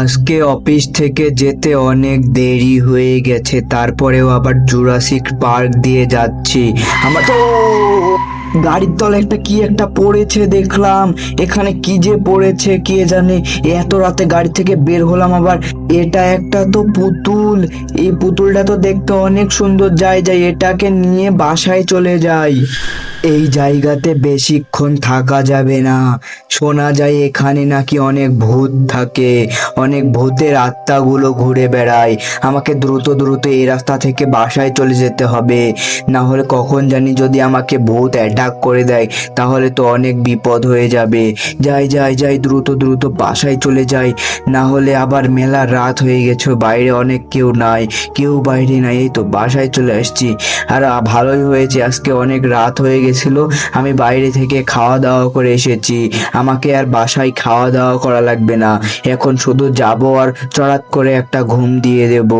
আজকে অফিস থেকে যেতে অনেক দেরি হয়ে গেছে, তারপরেও আবার জুরাসিক পার্ক দিয়ে যাচ্ছি। আমার তো গাড়ির তলে একটা কি একটা পড়েছে দেখলাম, এখানে কি যে পড়েছে কে জানে এত রাতে গাড়ি থেকে বের হলাম আবার, এটা একটা তো পুতুল, এই পুতুলটা তো দেখতে অনেক সুন্দর, যাই যায় এটাকে নিয়ে বাসায় চলে যাই। এই জায়গাতে বেশিক্ষণ থাকা যাবে না। শোনা যায় এখানে নাকি অনেক ভূত থাকে। অনেক ভূতের আত্মাগুলো ঘুরে বেড়ায়। আমাকে দ্রুত দ্রুত এই রাস্তা থেকে বাসায় চলে যেতে হবে। না হলে কখন জানি যদি আমাকে ভূত অ্যাটাক করে দেয়, তাহলে তো অনেক বিপদ হয়ে যাবে। যাই যাই যাই, দ্রুত দ্রুত বাসায় চলে যাই। না হলে আবার মেলা রাত হয়ে গেছে, বাইরে অনেক কেউ নাই। কেউ বাইরে নাই, এই তো বাসায় চলে আসছি। আর ভালোই হয়েছে, আজকে অনেক রাত হয়ে গেছিল আমি বাইরে থেকে খাওয়া দাওয়া করে এসেছি। আমাকে আর বাসায় খাওয়া দাওয়া করা লাগবে না। এখন শুধু যাব আর চড়াত করে একটা ঘুম দিয়ে দেব।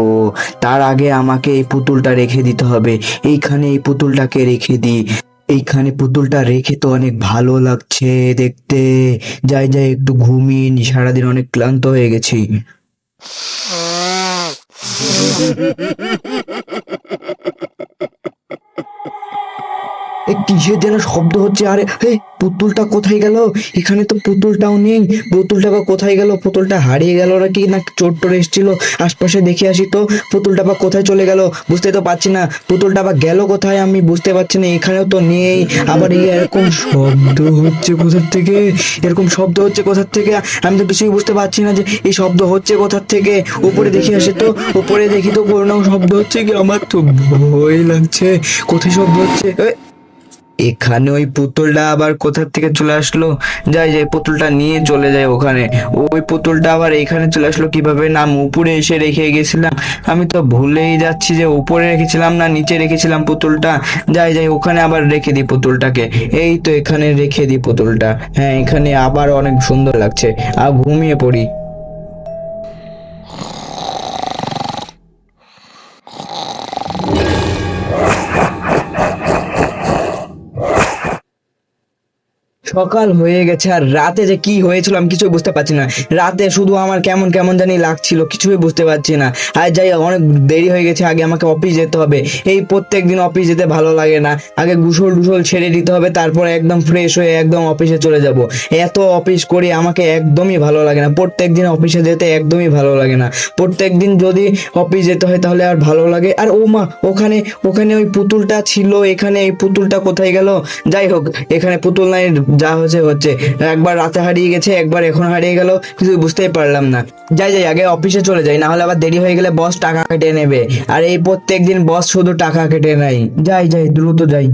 তার আগে আমাকে এই পুতুলটা রেখে দিতে হবে। এইখানে এই পুতুলটাকে রেখে দিই এইখানে পুতুলটা রেখে তো অনেক ভালো লাগছে দেখতে। যাই যাই, একটু ঘুমিয়ে সারাদিন অনেক ক্লান্ত হয়ে গেছি। কিসের যেন শব্দ হচ্ছে, আরে পুতুলটা কোথায় গেল? এখানে তো পুতুলটাও নেই। পুতুলটা বা কোথায় গেল? পুতুলটা হারিয়ে গেল নাকি না, চোর টোর এসেছিল? আশপাশে দেখে আসি তো, পুতুলটা বা কোথায় চলে গেল? বুঝতে তো পারছি না। পুতুলটা বা গেল কোথায় আমি বুঝতে পারছি না, এখানেও তো নেই। আবার এই এরকম শব্দ হচ্ছে কোথার থেকে? এরকম শব্দ হচ্ছে কোথার থেকে? আমি তো কিছুই বুঝতে পারছি না যে এই শব্দ হচ্ছে কোথার থেকে? উপরে দেখে আসি তো, উপরে দেখি তো কোনো শব্দ হচ্ছে কি? আমার তো ভয় লাগছে। কোথায় শব্দ হচ্ছে? এখানে ওই পুতুলটা আবার কোথার থেকে চলে আসলো? যাই যাই, পুতুলটা নিয়ে চলে যায় ওখানে। ওই পুতুলটা আবার এখানে চলে আসলো কীভাবে? নাম উপরে এসে রেখে গেছিলাম। আমি তো ভুলেই যাচ্ছি যে উপরে রেখেছিলাম না নিচে রেখেছিলাম পুতুলটা। যাই যাই, ওখানে আবার রেখে দিই পুতুলটাকে। এই তো এখানে রেখে দিই পুতুলটা। হ্যাঁ এখানে আবার অনেক সুন্দর লাগছে। আর ঘুমিয়ে পড়ি। সকাল হয়ে গেছে আর রাতে যে কি হয়েছিল আমি কিছুই বুঝতে পারছি না। রাতে শুধু আমার কেমন কেমন জানি লাগছিল, কিছুই বুঝতে পারছি না। আর যাই অনেক দেরি হয়ে গেছে, আগে আমাকে অফিস যেতে হবে। এই প্রত্যেক দিন অফিস যেতে ভালো লাগে না। আগে গুসল টুসল ছেড়ে দিতে হবে, তারপরে একদম ফ্রেশ হয়ে একদম অফিসে চলে যাব। এত অফিস করে আমাকে একদমই ভালো লাগে না। প্রত্যেক দিন অফিসে যেতে একদমই ভালো লাগে না। প্রত্যেক দিন যদি অফিস যেতে হয় তাহলে আর ভালো লাগে। আর ও মা, ওখানে ওখানে ওই পুতুলটা ছিল, এখানে এই পুতুলটা কোথায় গেল? যাই হোক, এখানে পুতুল নাই যা হচ্ছে হচ্ছে। একবার রাতে হারিয়ে গেছে, একবার এখন হারিয়ে গেল কিছু বুঝতেই পারলাম না। যাই যাই, আগে অফিসে চলে যাই না হলে আবার দেরি হয়ে গেলে বস টাকা কেটে নেবে। আর এই প্রত্যেক দিন বস শুধু টাকা কেটে নেয়। যাই যাই, দ্রুত যাই।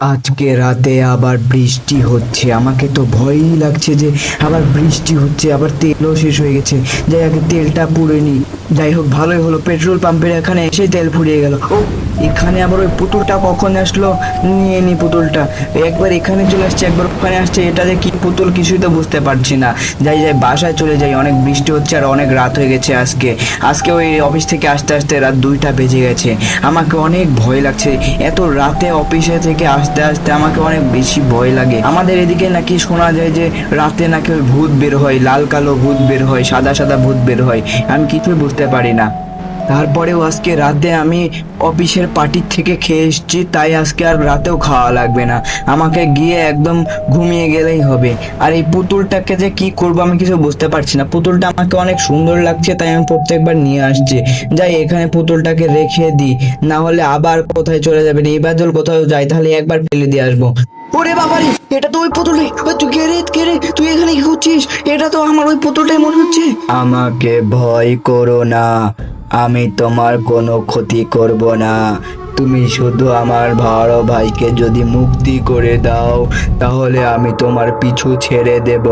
আজকে রাতে আবার বৃষ্টি হচ্ছে। আমাকে তো ভয়ই লাগছে যে আবার বৃষ্টি হচ্ছে, আবার তেলও শেষ হয়ে গেছে। যাই, আগে তেলটা পুড়ে নি যাই হোক, ভালোই হলো। পেট্রোল পাম্পের এখানে এসে তেল ফুরিয়ে গেল। ও এখানে আবার ওই পুতুলটা কখন আসলো? নিয়ে নি পুতুলটা। একবার এখানে চলে আসছে, একবার ওখানে আসছে, এটা যে কি পুতুল কিছুই তো বুঝতে পারছি না। যাই যাই, বাসায় চলে যাই, অনেক বৃষ্টি হচ্ছে আর অনেক রাত হয়ে গেছে আজকে। আজকে ওই অফিস থেকে আসতে আসতে রাত দুইটা বেজে গেছে। আমাকে অনেক ভয় লাগছে। এত রাতে অফিসে থেকে আসতে আসতে আমাকে অনেক বেশি ভয় লাগে। আমাদের এদিকে নাকি শোনা যায় যে রাতে নাকি ওই ভূত বের হয়, লাল কালো ভূত বের হয়, সাদা সাদা ভূত বের হয়। আমি কিছুই বুঝতে পারি না। তারপরেও আজকে রাতে আমি অফিসের পার্টির থেকে খেয়ে এসেছি তাই আজকে আর রাতেও খাওয়া লাগবে না। আমাকে গিয়ে একদম ঘুমিয়ে গেলেই হবে। আর এই পুতুলটাকে যে কি করব আমি কিছু বুঝতে পারছি না। পুতুলটা আমাকে অনেক সুন্দর লাগছে তাই আমি প্রত্যেকবার নিয়ে আসছি। যাই এখানে পুতুলটাকে রেখে দিই। না হলে আবার কোথায় চলে যাবে? না এবার জল কোথাও যাই তাহলে একবার ফেলে দিয়ে আসব। ওরে বাবারে এটা তো ওই পুতুলই তুই কে রে? কে রে? তুই এখানে কি করছিস? এটা তো আমার ওই পুতুলটাই মনে হচ্ছে। আমাকে ভয় করো না। আমি তোমার কোনো ক্ষতি করব না। তুমি শুধু আমার বড় ভাইকে যদি মুক্তি করে দাও, তাহলে আমি তোমার পিছু ছেড়ে দেব।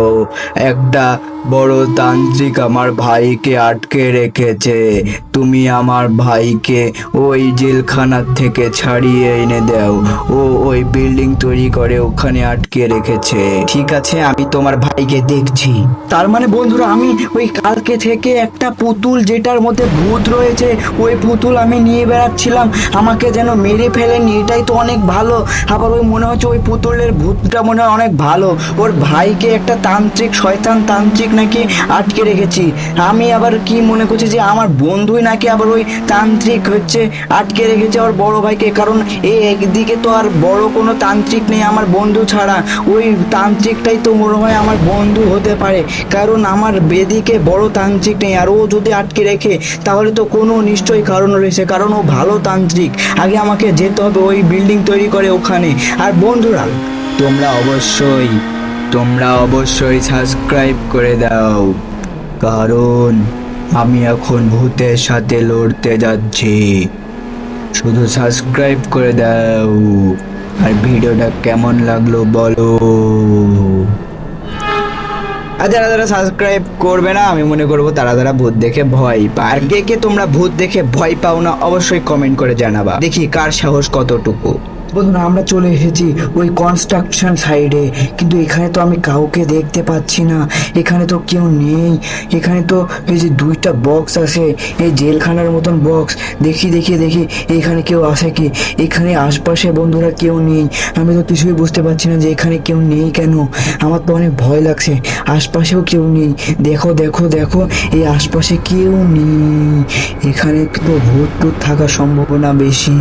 একটা বড় তান্ত্রিক আমার ভাইকে আটকে রেখেছে। তুমি আমার ভাইকে ওই জেলখানার থেকে ছাড়িয়ে এনে দাও। ও ওই বিল্ডিং তৈরি করে ওখানে আটকে রেখেছে। ঠিক আছে, আমি তোমার ভাইকে দেখছি। তার মানে বন্ধুরা, আমি ওই কালকে থেকে একটা পুতুল যেটার মধ্যে ভূত রয়েছে, ওই পুতুল আমি নিয়ে বেড়াচ্ছিলাম। আমাকে যেন মেরে ফেলেনি এটাই তো অনেক ভালো। আবার ওই মনে হচ্ছে ওই পুতুলের ভূতটা মনে হয় অনেক ভালো। ওর ভাইকে একটা তান্ত্রিক, শয়তান তান্ত্রিক নাকি আটকে রেখেছি। আমি আবার কি মনে করছি যে আমার বন্ধুই নাকি আবার ওই তান্ত্রিক হচ্ছে, আটকে রেখেছে ওর বড় ভাইকে। কারণ এই একদিকে তো আর বড় কোনো তান্ত্রিক নেই আমার বন্ধু ছাড়া। ওই তান্ত্রিকটাই তো মনে হয় আমার বন্ধু হতে পারে। কারণ আমার বেদিকে বড় তান্ত্রিক নেই। আর ও যদি আটকে রেখে, তাহলে তো কোনো নিশ্চয়ই কারণ রয়েছে। কারণ ও ভালো তান্ত্রিক। আগে আমাকে যেতে হবে ওই বিল্ডিং তৈরি করে ওখানে। আর বন্ধুরা, তোমরা অবশ্যই তোমরা অবশ্যই সাবস্ক্রাইব করে দাও। কারণ আমি এখন ভূতের সাথে লড়তে যাচ্ছি। শুধু সাবস্ক্রাইব করে দাও। আর ভিডিওটা কেমন লাগল বলো। আর যারা যারা সাবস্ক্রাইব করবে না, আমি মনে করব তারা তারা ভূত দেখে ভয় পায়। আর কে কে তোমরা ভূত দেখে ভয় পাও না, অবশ্যই কমেন্ট করে জানাবা। দেখি কার সাহস কতটুকু। বন্ধুরা, আমরা চলে এসেছি ওই কনস্ট্রাকশন সাইডে কিন্তু এখানে তো আমি কাউকে দেখতে পাচ্ছি না। এখানে তো কেউ নেই। এখানে তো এই যে দুইটা বক্স আছে, এই জেলখানার মতন বক্স দেখি দেখি দেখি, এখানে কেউ আসে কি? এখানে আশপাশে বন্ধুরা কেউ নেই। আমি তো কিছুই বুঝতে পারছি না যে এখানে কেউ নেই কেন? আমার তো অনেক ভয় লাগছে। আশপাশেও কেউ নেই। দেখো দেখো দেখো, এই আশপাশে কেউ নেই। এখানে তো ভূত টুত থাকার সম্ভাবনা বেশি।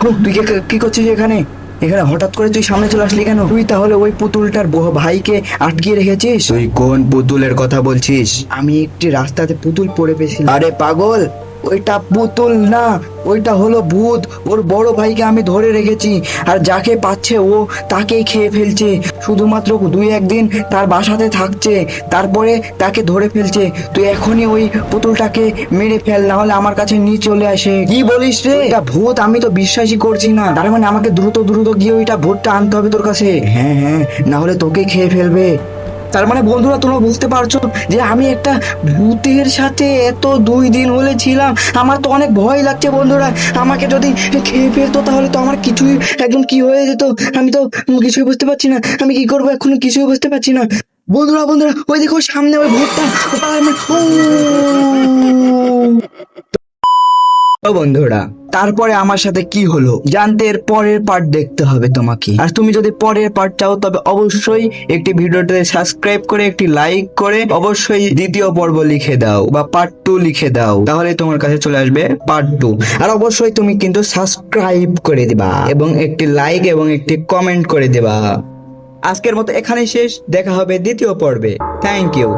তুই কে- কি করছিস এখানে? এখানে হঠাৎ করে তুই সামনে চলে আসলি কেন? তুই তাহলে ওই পুতুলটার ভাইকে আটকিয়ে রেখেছিস? তুই কোন পুতুলের কথা বলছিস? আমি একটি রাস্তাতে পুতুল পড়ে পেয়েছিলাম। আরে পাগল! ওইটা পুতুল না, ওইটা হলো ভূত। ওর বড় ভাইকে আমি ধরে রেখেছি, আর যাকে পাচ্ছে ও তাকেই খেয়ে ফেলছে। শুধুমাত্র দুই একদিন তার বাসাতে থাকছে, তারপরে তাকে ধরে ফেলছে। তুই এখনই ওই পুতুলটাকে মেরে ফেল না হলে আমার কাছে নিয়ে চলে আসে। কি বলিস রে? এটা ভূত, আমি তো বিশ্বাসই করছি না। তার মানে আমাকে দ্রুত দ্রুত গিয়ে ওইটা ভূতটা আনতে হবে তোর কাছে। হ্যাঁ হ্যাঁ না হলে তোকে খেয়ে ফেলবে। তার মানে বন্ধুরা তোমরা বুঝতে পারছ যে আমি একটা ভূতের সাথে এত দুই দিন হলে ছিলাম আমার তো অনেক ভয় লাগছে বন্ধুরা আমাকে যদি খেয়ে ফেলতো তাহলে তো আমার কিছুই একদম কি হয়ে যেত আমি তো কিছুই বুঝতে পারছি না আমি কি করব এখন কিছুই বুঝতে পারছি না বন্ধুরা বন্ধুরা ওই দেখো সামনে ওই ভূতটা বন্ধুরা, তারপরে আমার সাথে কি হলো? জানতে এর পরের পার্ট দেখতে হবে তোমাকে। আর তুমি যদি পরের পার্ট চাও, তবে অবশ্যই একটি ভিডিওটাতে সাবস্ক্রাইব করে, একটি লাইক করে, অবশ্যই দ্বিতীয় পর্ব লিখে দাও, বা পার্ট টু লিখে দাও। তাহলে তোমার কাছে চলে আসবে পার্ট টু আর অবশ্যই তুমি কিন্তু সাবস্ক্রাইব করে দিবা, এবং একটি লাইক এবং একটি কমেন্ট করে দেবা। আজকের মতো এখানেই শেষ। দেখা হবে দ্বিতীয় পর্বে। Thank you